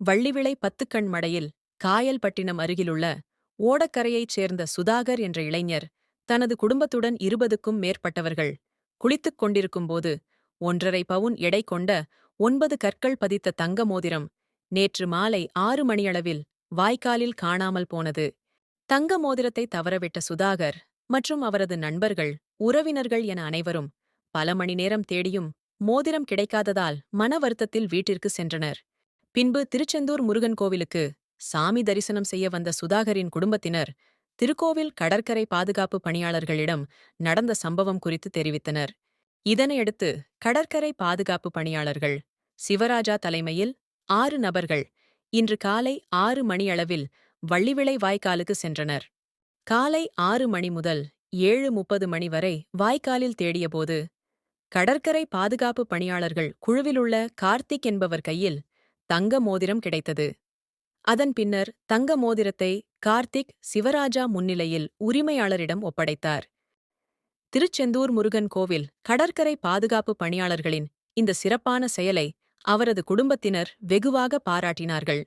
வள்ளிவிளை பத்துக்கண் மடையில் காயல்பட்டினம் அருகிலுள்ள ஓடக்கரையைச் சேர்ந்த சுதாகர் என்ற இளைஞர் தனது குடும்பத்துடன் இருபதுக்கும் மேற்பட்டவர்கள் குளித்துக் கொண்டிருக்கும்போது ஒன்றரை பவுன் எடை கொண்ட ஒன்பது கற்கள் பதித்த தங்க மோதிரம் நேற்று மாலை ஆறு மணியளவில் வாய்க்காலில் காணாமல் போனது. தங்க மோதிரத்தை தவறவிட்ட சுதாகர் மற்றும் அவரது நண்பர்கள் உறவினர்கள் என அனைவரும் பல மணி நேரம் தேடியும் மோதிரம் கிடைக்காததால் மன வருத்தத்தில் வீட்டிற்கு சென்றனர். பின்பு திருச்செந்தூர் முருகன் கோவிலுக்கு சாமி தரிசனம் செய்ய வந்த சுதாகரின் குடும்பத்தினர் திருக்கோவில் கடற்கரை பாதுகாப்பு பணியாளர்களிடம் நடந்த சம்பவம் குறித்து தெரிவித்தனர். இதனையடுத்து கடற்கரை பாதுகாப்பு பணியாளர்கள் சிவராஜா தலைமையில் ஆறு நபர்கள் இன்று காலை ஆறு மணியளவில் வள்ளிவிளை வாய்க்காலுக்கு சென்றனர். காலை ஆறு மணி முதல் ஏழு முப்பது மணி வரை வாய்க்காலில் தேடியபோது கடற்கரை பாதுகாப்பு பணியாளர்கள் குழுவிலுள்ள கார்த்திக் என்பவர் கையில் தங்க மோதிரம் கிடைத்தது. அதன் பின்னர் தங்க மோதிரத்தை கார்த்திக் சிவராஜா முன்னிலையில் உரிமையாளரிடம் ஒப்படைத்தார். திருச்செந்தூர் முருகன் கோவில் கடற்கரை பாதுகாப்பு பணியாளர்களின் இந்த சிறப்பான செயலை அவரது குடும்பத்தினர் வெகுவாக பாராட்டினார்கள்.